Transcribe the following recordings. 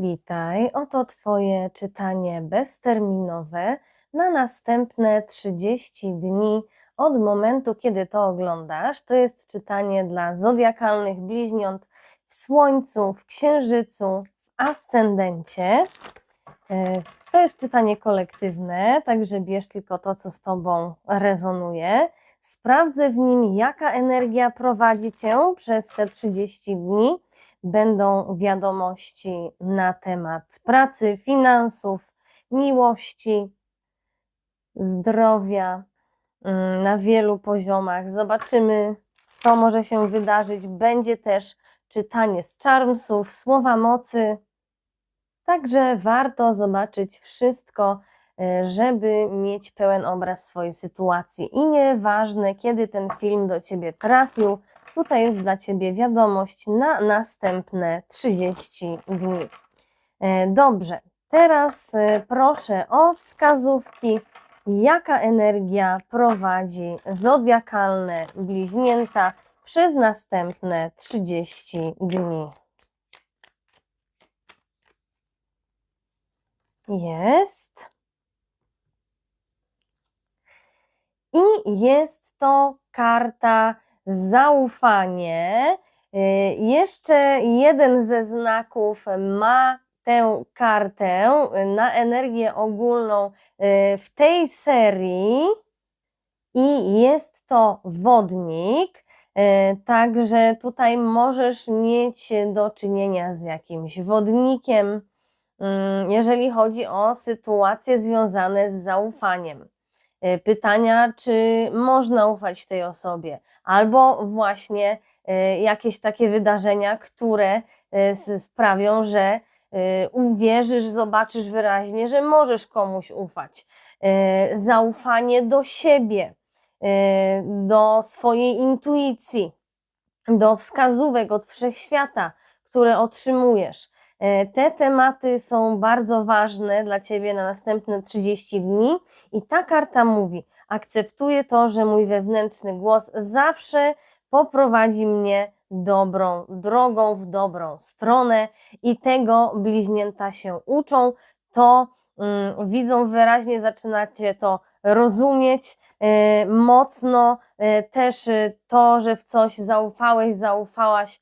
Witaj, oto Twoje czytanie bezterminowe na następne 30 dni od momentu, kiedy to oglądasz. To jest czytanie dla zodiakalnych bliźniąt w Słońcu, w Księżycu, w Ascendencie. E, To jest czytanie kolektywne, także bierz tylko to, co z Tobą rezonuje. Sprawdzę w nim, jaka energia prowadzi Cię przez te 30 dni będą wiadomości na temat pracy, finansów, miłości, zdrowia mm, na wielu poziomach. Zobaczymy, co może się wydarzyć. Będzie też czytanie z charmsów, słowa mocy. Także warto zobaczyć wszystko, e, żeby mieć pełen obraz swojej sytuacji. I nieważne, kiedy ten film do Ciebie trafił, Tutaj jest dla Ciebie wiadomość na następne 30 dni. E, Dobrze, teraz e, proszę o wskazówki, jaka energia prowadzi zodiakalne bliźnięta przez następne 30 dni. Jest. I jest to karta zaufanie. Y, Jeszcze jeden ze znaków ma tę kartę na energię ogólną y, w tej serii i jest to wodnik. Y, Także tutaj możesz mieć do czynienia z jakimś wodnikiem, mm, jeżeli chodzi o sytuacje związane z zaufaniem. Y, Pytania, czy można ufać tej osobie, albo właśnie y, jakieś takie wydarzenia, które s- sprawią, że uwierzysz, zobaczysz wyraźnie, że możesz komuś ufać. Zaufanie do siebie, do swojej intuicji, do wskazówek od wszechświata, które otrzymujesz. E, Te tematy są bardzo ważne dla Ciebie na następne 30 dni i ta karta mówi: akceptuję to, że mój wewnętrzny głos zawsze poprowadzi mnie dobrą drogą, w dobrą stronę i tego bliźnięta się uczą. To mm, widzą wyraźnie, zaczynacie to rozumieć e, mocno. E, też to, że w coś zaufałeś, zaufałaś,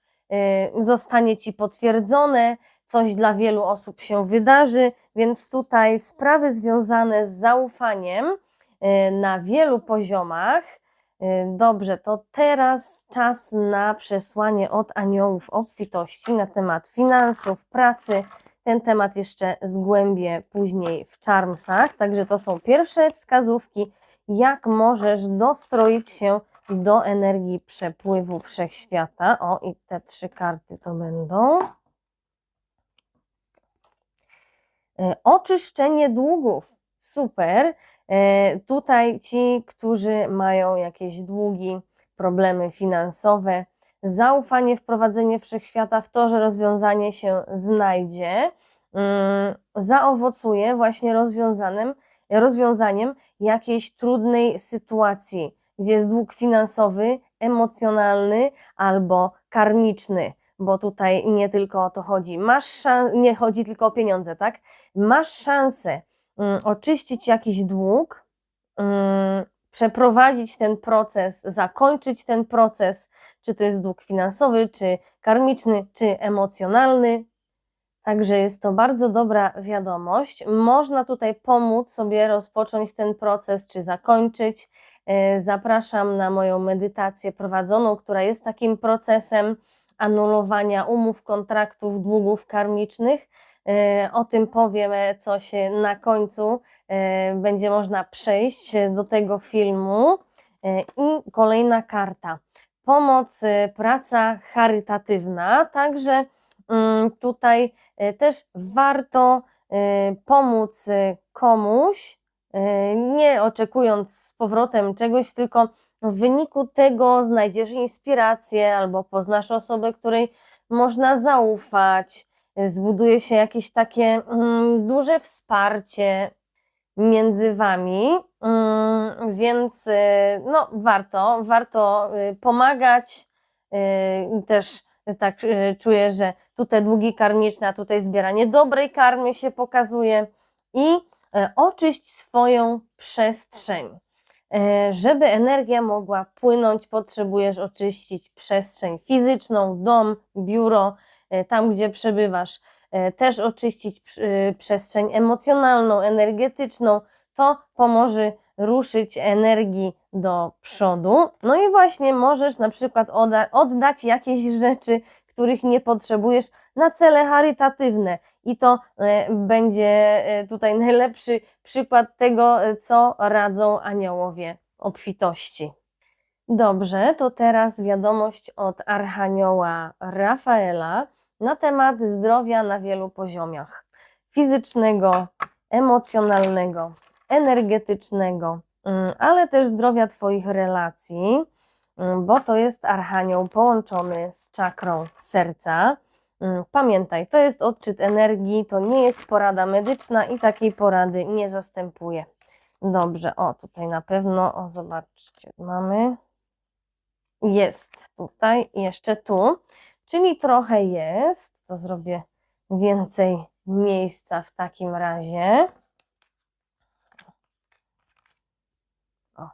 zostanie ci potwierdzone coś dla wielu osób się wydarzy, więc tutaj sprawy związane z zaufaniem y, na wielu poziomach. Y, Dobrze, to teraz czas na przesłanie od aniołów obfitości na temat finansów, pracy. Ten temat jeszcze zgłębię później w Charmsach, także to są pierwsze wskazówki, jak możesz dostroić się do energii przepływu wszechświata. O, i te trzy karty to będą. Oczyszczenie długów. Super. E, Tutaj ci, którzy mają jakieś długi, problemy finansowe, zaufanie, wprowadzenie wszechświata w to, że rozwiązanie się znajdzie, mm, zaowocuje właśnie rozwiązanym, rozwiązaniem jakiejś trudnej sytuacji, gdzie jest dług finansowy, emocjonalny albo karmiczny bo tutaj nie tylko o to chodzi. Masz szan- nie chodzi tylko o pieniądze, tak? Masz szansę mm, oczyścić jakiś dług, mm, przeprowadzić ten proces, zakończyć ten proces, czy to jest dług finansowy, czy karmiczny, czy emocjonalny. Także jest to bardzo dobra wiadomość. Można tutaj pomóc sobie rozpocząć ten proces, czy zakończyć. E, Zapraszam na moją medytację prowadzoną, która jest takim procesem anulowania umów, kontraktów, długów karmicznych. E, O tym powiem e, coś e, na końcu. E, Będzie można przejść do tego filmu. I kolejna karta. Pomoc, praca charytatywna. Także mm, tutaj też warto pomóc komuś, nie oczekując z powrotem czegoś, tylko w wyniku tego znajdziesz inspirację albo poznasz osobę, której można zaufać, zbuduje się jakieś takie mm, duże wsparcie między wami, mm, więc y, no, warto, warto y, pomagać. y, Też tak czuję, że tutaj długi karmiczny, a tutaj zbieranie dobrej karmy się pokazuje i oczyść swoją przestrzeń. E, Żeby energia mogła płynąć, potrzebujesz oczyścić przestrzeń fizyczną, dom, biuro, e, tam gdzie przebywasz. E, Też oczyścić przestrzeń emocjonalną, energetyczną. To pomoże ruszyć energii do przodu. No i właśnie możesz na przykład odda- oddać jakieś rzeczy, których nie potrzebujesz na cele charytatywne. I to e, będzie e, tutaj najlepszy przykład tego, e, co radzą aniołowie obfitości. Dobrze, to teraz wiadomość od Archanioła Rafaela na temat zdrowia na wielu poziomach: fizycznego, emocjonalnego, energetycznego, mm, ale też zdrowia Twoich relacji, mm, bo to jest Archanioł połączony z czakrą serca. Mm, Pamiętaj, to jest odczyt energii, to nie jest porada medyczna i takiej porady nie zastępuje. Dobrze, o tutaj na pewno, o zobaczcie, mamy. Jest tutaj, jeszcze tu, czyli trochę jest, to zrobię więcej miejsca w takim razie. O,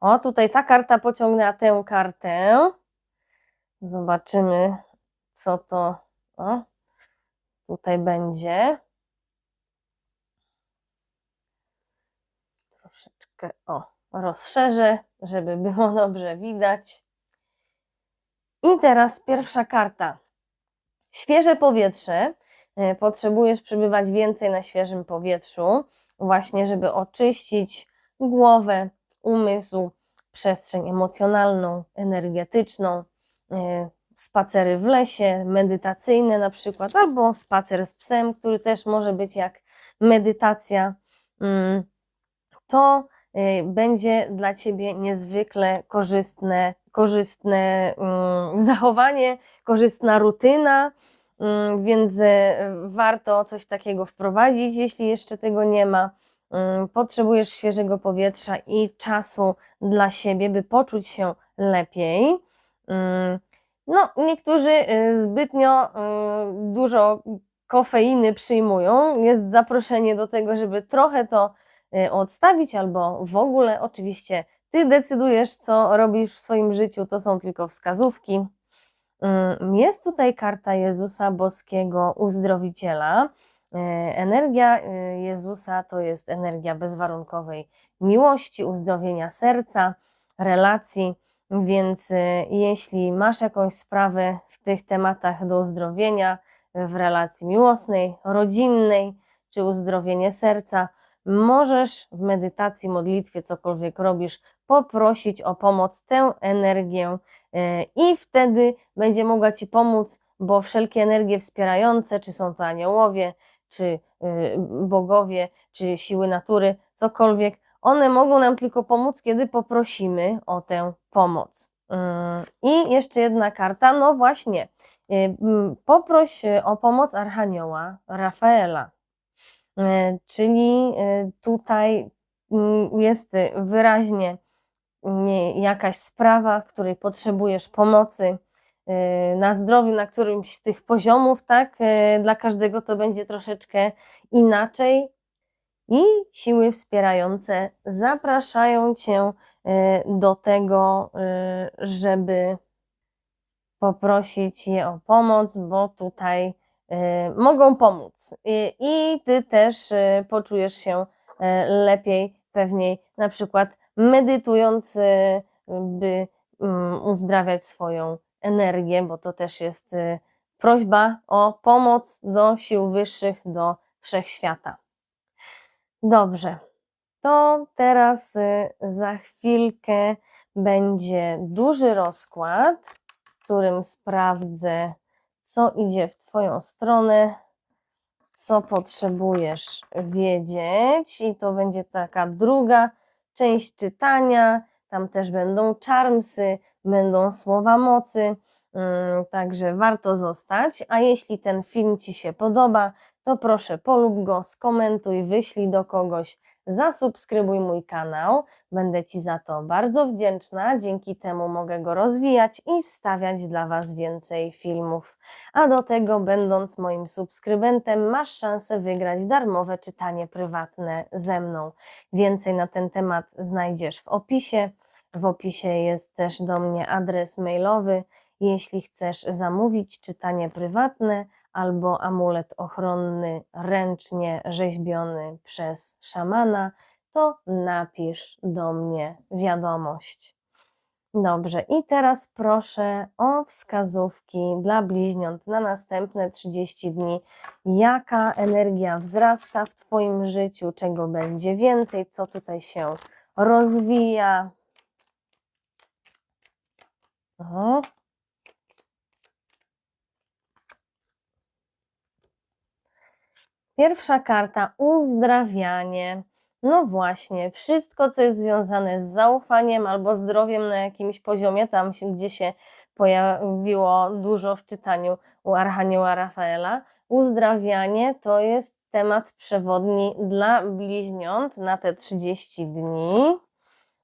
o tutaj ta karta pociągnęła tę kartę. Zobaczymy, co to o, tutaj będzie. Troszeczkę o, rozszerzę, żeby było dobrze widać. I teraz pierwsza karta. Świeże powietrze. E, Potrzebujesz przebywać więcej na świeżym powietrzu, właśnie żeby oczyścić głowę, umysł, przestrzeń emocjonalną, energetyczną. Spacery w lesie, medytacyjne na przykład, albo spacer z psem, który też może być jak medytacja. Mm, To y, będzie dla Ciebie niezwykle korzystne, korzystne mm, zachowanie, korzystna rutyna, mm, więc y, warto coś takiego wprowadzić, jeśli jeszcze tego nie ma. Potrzebujesz świeżego powietrza i czasu dla siebie, by poczuć się lepiej. No, niektórzy y, zbytnio y, dużo kofeiny przyjmują. Jest zaproszenie do tego, żeby trochę to y, odstawić, albo w ogóle, oczywiście, ty decydujesz, co robisz w swoim życiu, to są tylko wskazówki. Mm, Jest tutaj karta Jezusa Boskiego Uzdrowiciela. Energia Jezusa to jest energia bezwarunkowej miłości, uzdrowienia serca, relacji. Więc y, jeśli masz jakąś sprawę w tych tematach do uzdrowienia, w relacji miłosnej, rodzinnej, czy uzdrowienie serca, możesz w medytacji, modlitwie, cokolwiek robisz, poprosić o pomoc tę energię y, i wtedy będzie mogła Ci pomóc, bo wszelkie energie wspierające, czy są to aniołowie, czy y, bogowie, czy siły natury, cokolwiek, one mogą nam tylko pomóc, kiedy poprosimy o tę pomoc. Ym, I jeszcze jedna karta, no właśnie, y, mm, poproś y, o pomoc Archanioła Rafaela. Y, Czyli tutaj mm, jest wyraźnie nie- jakaś sprawa, w której potrzebujesz pomocy na zdrowiu, na którymś z tych poziomów, tak? Dla każdego to będzie troszeczkę inaczej. I siły wspierające zapraszają cię y, do tego, y, żeby poprosić je o pomoc, bo tutaj y, mogą pomóc. I, ty też poczujesz się lepiej, pewniej, na przykład medytując, by mm, uzdrawiać swoją energię, bo to też jest prośba o pomoc do sił wyższych, do wszechświata. Dobrze, to teraz y, za chwilkę będzie duży rozkład, którym sprawdzę, co idzie w Twoją stronę, co potrzebujesz wiedzieć, i to będzie taka druga część czytania. Tam też będą charmsy, będą słowa mocy, mm, także warto zostać. A jeśli ten film Ci się podoba, to proszę polub go, skomentuj, wyślij do kogoś, zasubskrybuj mój kanał. Będę Ci za to bardzo wdzięczna. Dzięki temu mogę go rozwijać i wstawiać dla Was więcej filmów. A do tego, będąc moim subskrybentem, masz szansę wygrać darmowe czytanie prywatne ze mną. Więcej na ten temat znajdziesz w opisie. W opisie jest też do mnie adres mailowy. Jeśli chcesz zamówić czytanie prywatne albo amulet ochronny ręcznie rzeźbiony przez szamana, to napisz do mnie wiadomość. Dobrze, i teraz proszę o wskazówki dla bliźniąt na następne 30 dni. Jaka energia wzrasta w Twoim życiu, czego będzie więcej, co tutaj się rozwija. Pierwsza karta uzdrawianie. No właśnie, wszystko, co jest związane z zaufaniem albo zdrowiem na jakimś poziomie, tam gdzie się pojawiło dużo w czytaniu u Archanioła Rafaela. Uzdrawianie to jest temat przewodni dla bliźniąt na te 30 dni.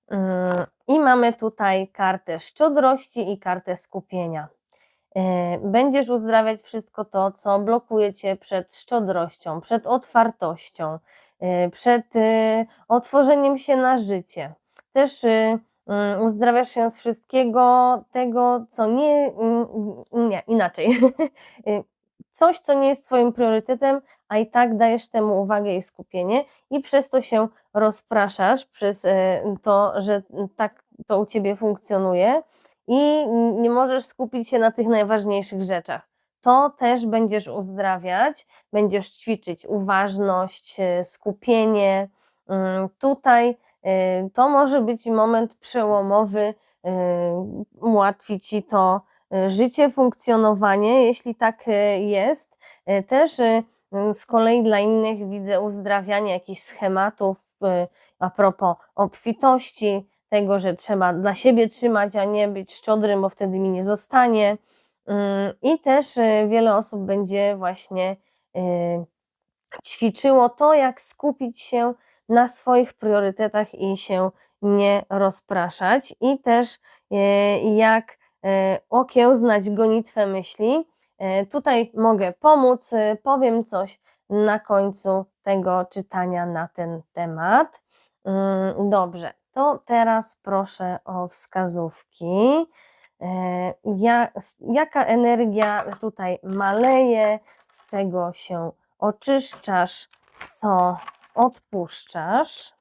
Mm, I mamy tutaj kartę szczodrości i kartę skupienia. E, będziesz uzdrawiać wszystko to, co blokuje cię przed szczodrością, przed otwartością, e, przed e, otworzeniem się na życie. Też mm, uzdrawiasz się z wszystkiego tego, co nie, mm, nie inaczej. Coś, co nie jest Twoim priorytetem, a i tak dajesz temu uwagę i skupienie, i przez to się rozpraszasz, przez to, że tak to u Ciebie funkcjonuje i nie możesz skupić się na tych najważniejszych rzeczach. To też będziesz uzdrawiać, będziesz ćwiczyć uważność, e, skupienie. Mm, tutaj e, to może być moment przełomowy, e, ułatwi ci to życie, funkcjonowanie, jeśli tak jest. Też z kolei dla innych widzę uzdrawianie jakichś schematów a propos obfitości, tego, że trzeba dla siebie trzymać, a nie być szczodrym, bo wtedy mi nie zostanie. Mm, I też y, wiele osób będzie właśnie y, ćwiczyło to, jak skupić się na swoich priorytetach i się nie rozpraszać, i też y, jak okiełznać gonitwę myśli. Tutaj mogę pomóc, powiem coś na końcu tego czytania na ten temat. Mm, dobrze, to teraz proszę o wskazówki. E, ja, jaka energia tutaj maleje, z czego się oczyszczasz, co odpuszczasz.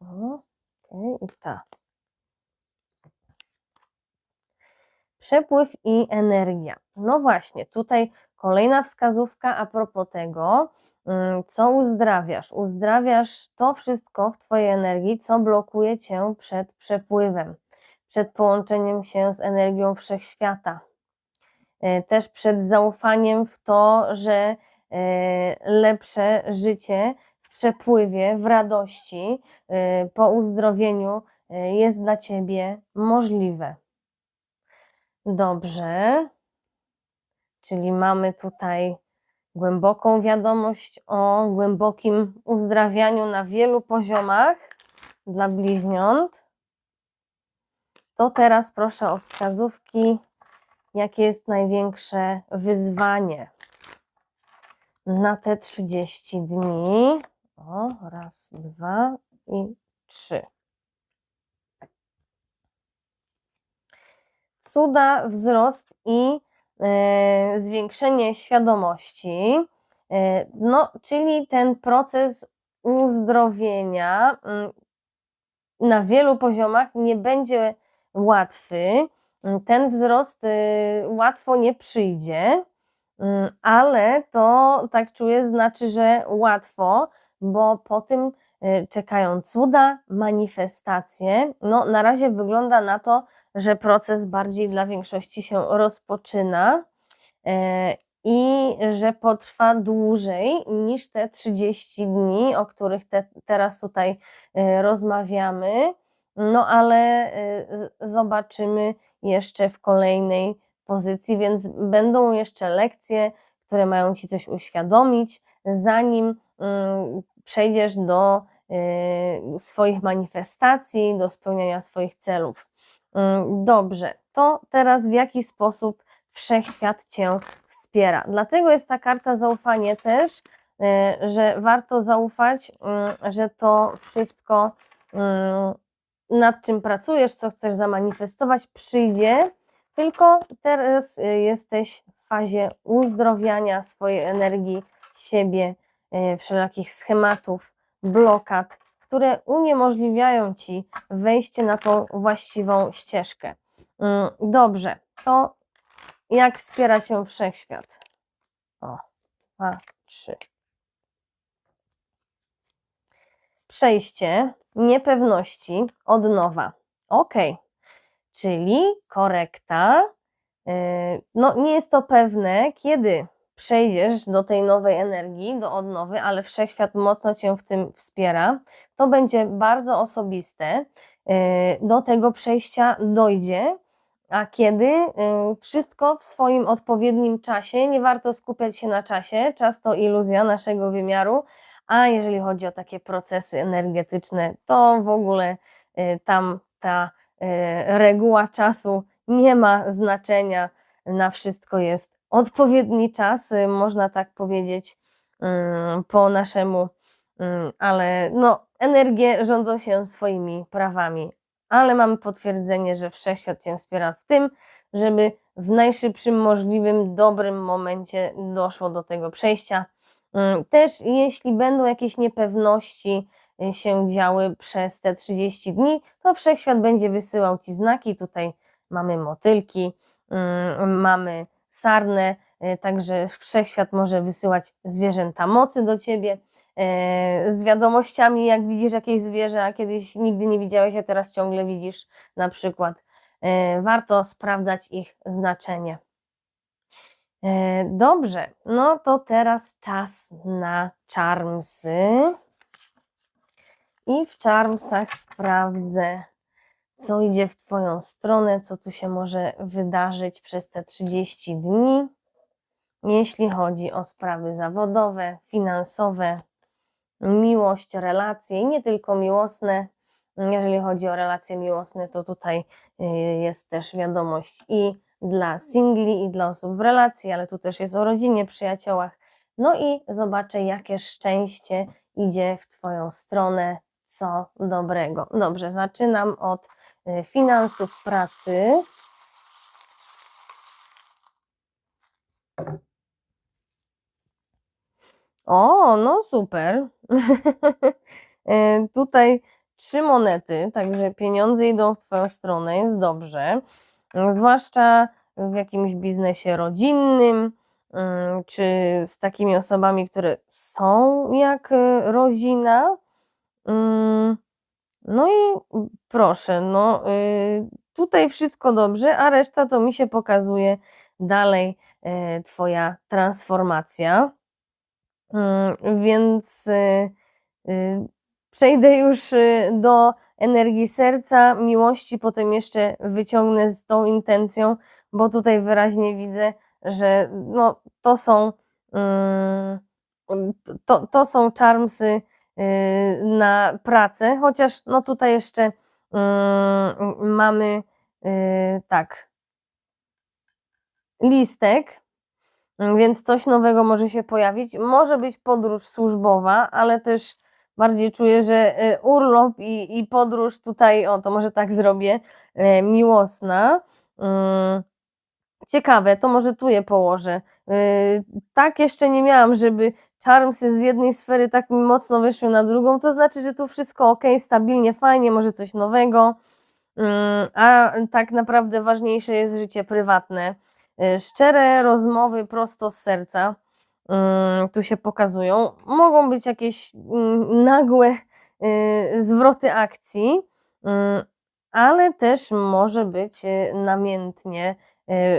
Okej, okay, ta. Przepływ i energia. No właśnie, tutaj kolejna wskazówka a propos tego, co uzdrawiasz? Uzdrawiasz to wszystko w Twojej energii, co blokuje Cię przed przepływem, przed połączeniem się z energią wszechświata. E, też przed zaufaniem w to, że e, lepsze życie w przepływie, w radości, e, po uzdrowieniu jest dla Ciebie możliwe. Dobrze. Czyli mamy tutaj głęboką wiadomość o głębokim uzdrawianiu na wielu poziomach dla bliźniąt, to teraz proszę o wskazówki, jakie jest największe wyzwanie na te 30 dni. O, raz, dwa i trzy. Cuda, wzrost i zwiększenie świadomości, e, no, czyli ten proces uzdrowienia mm, na wielu poziomach nie będzie łatwy. Ten wzrost y, łatwo nie przyjdzie, mm, ale to tak czuję, znaczy, że łatwo, bo po tym y, czekają cuda, manifestacje. No, na razie wygląda na to, że proces bardziej dla większości się rozpoczyna e, i że potrwa dłużej niż te 30 dni, o których te, teraz tutaj e, rozmawiamy. No ale e, zobaczymy jeszcze w kolejnej pozycji, więc będą jeszcze lekcje, które mają Ci coś uświadomić, zanim mm, przejdziesz do swoich manifestacji, do spełniania swoich celów. Dobrze, to teraz w jaki sposób wszechświat Cię wspiera? Dlatego jest ta karta zaufanie też, y, że warto zaufać, y, że to wszystko, y, nad czym pracujesz, co chcesz zamanifestować, przyjdzie, tylko teraz jesteś w fazie uzdrowiania swojej energii, siebie, wszelakich schematów, blokad, które uniemożliwiają ci wejście na tą właściwą ścieżkę. Mm, Dobrze, to jak wspiera cię wszechświat? O, dwa, trzy. Przejście niepewności od nowa. Ok, czyli korekta. Yy, No, nie jest to pewne, kiedy przejdziesz do tej nowej energii, do odnowy, ale wszechświat mocno cię w tym wspiera. To będzie bardzo osobiste. Yy, Do tego przejścia dojdzie, a kiedy yy, wszystko w swoim odpowiednim czasie, nie warto skupiać się na czasie, czas to iluzja naszego wymiaru, a jeżeli chodzi o takie procesy energetyczne, to w ogóle y, tam ta y, reguła czasu nie ma znaczenia, na wszystko jest odpowiedni czas, y, można tak powiedzieć ym, po naszemu, ym, ale no, energie rządzą się swoimi prawami, ale mamy potwierdzenie, że wszechświat cię wspiera w tym, żeby w najszybszym możliwym dobrym momencie doszło do tego przejścia. Ym, Też jeśli będą jakieś niepewności y, się działy przez te 30 dni, to wszechświat będzie wysyłał ci znaki. Tutaj mamy motylki, mamy sarnę, y, także wszechświat może wysyłać zwierzęta mocy do ciebie. y, Z wiadomościami, jak widzisz jakieś zwierzę, a kiedyś nigdy nie widziałeś, a teraz ciągle widzisz, na przykład, y, warto sprawdzać ich znaczenie. E, Dobrze, no to teraz czas na charmsy. I w charmsach sprawdzę, co idzie w Twoją stronę, co tu się może wydarzyć przez te 30 dni, jeśli chodzi o sprawy zawodowe, finansowe, miłość, relacje i nie tylko miłosne. Jeżeli chodzi o relacje miłosne, to tutaj y, jest też wiadomość i dla singli, i dla osób w relacji, ale tu też jest o rodzinie, przyjaciołach. No i zobaczę, jakie szczęście idzie w Twoją stronę, co dobrego. Dobrze, zaczynam od finansów pracy. O, no super. E, Tutaj trzy monety, także pieniądze idą w Twoją stronę, jest dobrze. Zwłaszcza w jakimś biznesie rodzinnym, mm, czy z takimi osobami, które są jak rodzina. No i proszę, no y, tutaj wszystko dobrze, a reszta to mi się pokazuje dalej e, Twoja transformacja. Mm, Więc y, y, przejdę już y, do energii serca, miłości, potem jeszcze wyciągnę z tą intencją, bo tutaj wyraźnie widzę, że no, to są mm, to, to są charmsy y, na pracę, chociaż no tutaj jeszcze mm, mamy y, tak listek, Mm, więc coś nowego może się pojawić. Może być podróż służbowa, ale też bardziej czuję, że y, urlop i, i podróż tutaj, o to może tak zrobię, miłosna. Ciekawe, to może tu je położę. Y, Tak jeszcze nie miałam, żeby charmsy z jednej sfery tak mi mocno wyszły na drugą. To znaczy, że tu wszystko ok, stabilnie, fajnie, może coś nowego. Mm, A tak naprawdę ważniejsze jest życie prywatne. Y, Szczere rozmowy prosto z serca mm, tu się pokazują. Mogą być jakieś mm, nagłe y, zwroty akcji, ale też może być namiętnie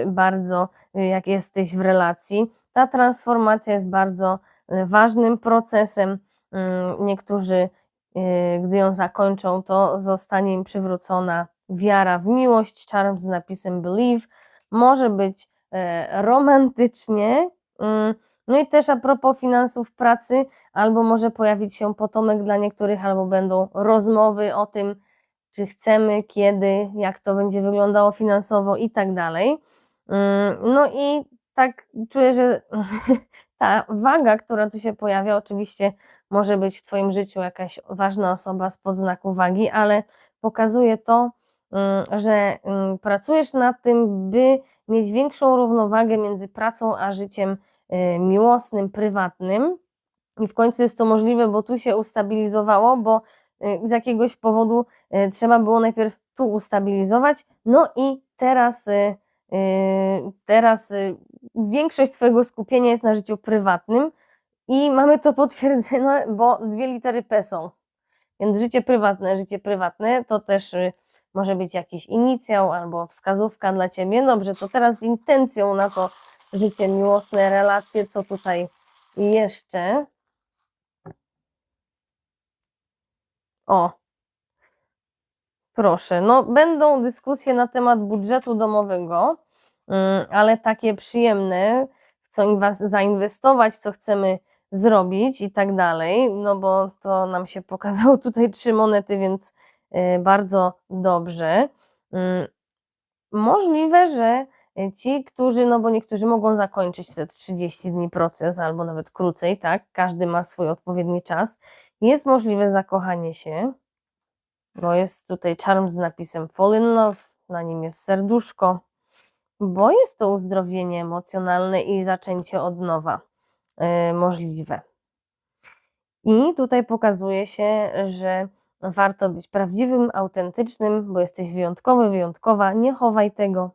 bardzo, y, jak jesteś w relacji. Ta transformacja jest bardzo y, ważnym procesem. Mm, Niektórzy, y, gdy ją zakończą, to zostanie im przywrócona wiara w miłość, charm z napisem believe. Może być romantycznie, mm, No i też a propos finansów pracy, albo może pojawić się potomek dla niektórych, albo będą rozmowy o tym, czy chcemy, kiedy, jak to będzie wyglądało finansowo i tak dalej. Mm, No i tak czuję, że ta waga, która tu się pojawia, oczywiście może być w Twoim życiu jakaś ważna osoba spod znaku wagi, ale pokazuje to, mm, że mm, pracujesz nad tym, by mieć większą równowagę między pracą a życiem y, miłosnym, prywatnym. I w końcu jest to możliwe, bo tu się ustabilizowało, bo z jakiegoś powodu y, trzeba było najpierw tu ustabilizować. No i teraz, y, y, teraz y, większość Twojego skupienia jest na życiu prywatnym i mamy to potwierdzone, bo dwie litery P są. Więc życie prywatne, życie prywatne to też y, może być jakiś inicjał albo wskazówka dla Ciebie. Dobrze, to teraz z intencją na to życie miłosne, relacje, co tutaj jeszcze. O, proszę. No, będą dyskusje na temat budżetu domowego, mm, ale takie przyjemne, w co zainwestować, co chcemy zrobić i tak dalej, no bo to nam się pokazało tutaj trzy monety, więc y, bardzo dobrze. Mm, Możliwe, że y, ci, którzy, no bo niektórzy mogą zakończyć w te 30 dni proces, albo nawet krócej, tak? Każdy ma swój odpowiedni czas. Jest możliwe zakochanie się, bo jest tutaj charm z napisem Fall in Love, na nim jest serduszko, bo jest to uzdrowienie emocjonalne i zaczęcie od nowa y, możliwe. I tutaj pokazuje się, że warto być prawdziwym, autentycznym, bo jesteś wyjątkowy, wyjątkowa, nie chowaj tego.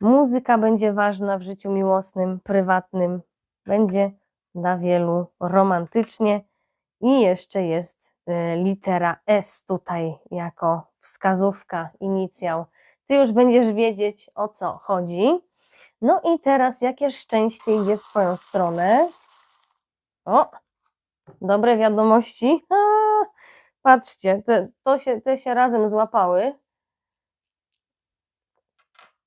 Muzyka będzie ważna w życiu miłosnym, prywatnym, będzie dla wielu romantycznie i jeszcze jest y, litera S tutaj jako wskazówka, inicjał. Ty już będziesz wiedzieć o co chodzi. No i teraz jakie szczęście idzie w Twoją stronę? O, dobre wiadomości. A, patrzcie, te, to się, te się razem złapały.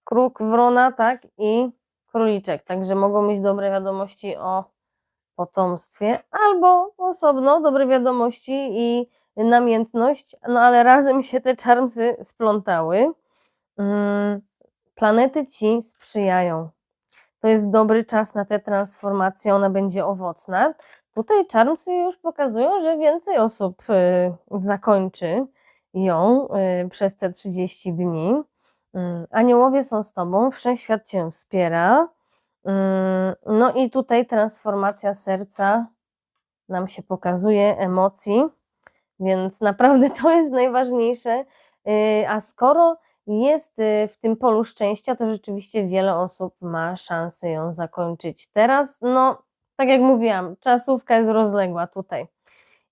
Kruk, wrona, tak, i króliczek. Także mogą mieć dobre wiadomości o potomstwie, albo osobno dobre wiadomości i namiętność, no ale razem się te czarmsy splątały. Mm, Planety ci sprzyjają. To jest dobry czas na tę transformację, ona będzie owocna. Tutaj czarmsy już pokazują, że więcej osób y, zakończy ją y, przez te 30 dni. Mm, Aniołowie są z tobą, wszechświat cię wspiera. Mm, No i tutaj transformacja serca nam się pokazuje, emocji, więc naprawdę to jest najważniejsze. Y, A skoro jest y, w tym polu szczęścia, to rzeczywiście wiele osób ma szansę ją zakończyć. Teraz, no, tak jak mówiłam, czasówka jest rozległa tutaj.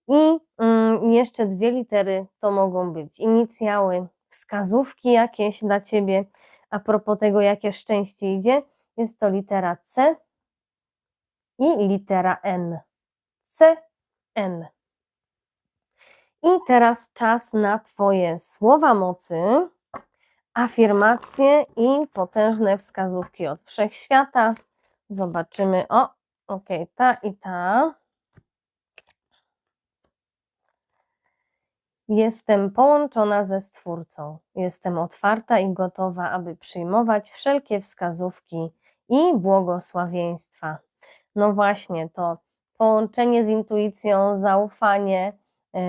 I mm, jeszcze dwie litery to mogą być inicjały, wskazówki jakieś dla Ciebie. A propos tego, jakie szczęście idzie, jest to litera C i litera N. C, N. I teraz czas na Twoje słowa mocy, afirmacje i potężne wskazówki od wszechświata. Zobaczymy. O, ok, ta i ta. Jestem połączona ze Stwórcą. Jestem otwarta i gotowa, aby przyjmować wszelkie wskazówki i błogosławieństwa. No właśnie, to połączenie z intuicją, zaufanie, yy,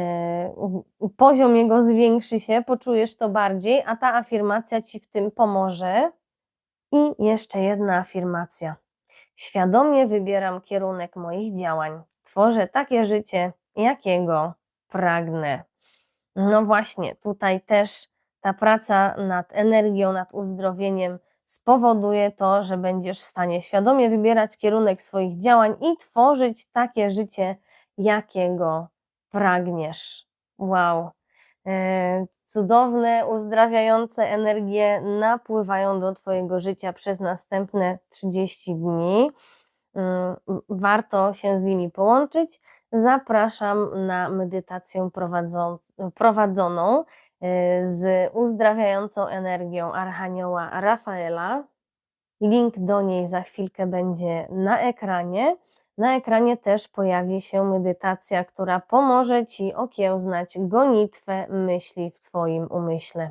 poziom jego zwiększy się, poczujesz to bardziej, a ta afirmacja ci w tym pomoże. I jeszcze jedna afirmacja. Świadomie wybieram kierunek moich działań. Tworzę takie życie, jakiego pragnę. No właśnie, tutaj też ta praca nad energią, nad uzdrowieniem spowoduje to, że będziesz w stanie świadomie wybierać kierunek swoich działań i tworzyć takie życie, jakiego pragniesz. Wow. E, Cudowne, uzdrawiające energie napływają do Twojego życia przez następne 30 dni. Mm, Warto się z nimi połączyć. Zapraszam na medytację prowadzoną z uzdrawiającą energią Archanioła Rafaela. Link do niej za chwilkę będzie na ekranie. Na ekranie też pojawi się medytacja, która pomoże Ci okiełznać gonitwę myśli w Twoim umyśle.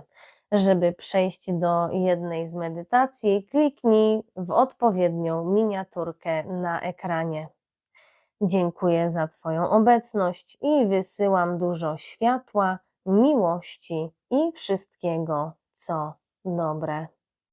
Żeby przejść do jednej z medytacji, kliknij w odpowiednią miniaturkę na ekranie. Dziękuję za Twoją obecność i wysyłam dużo światła, miłości i wszystkiego, co dobre.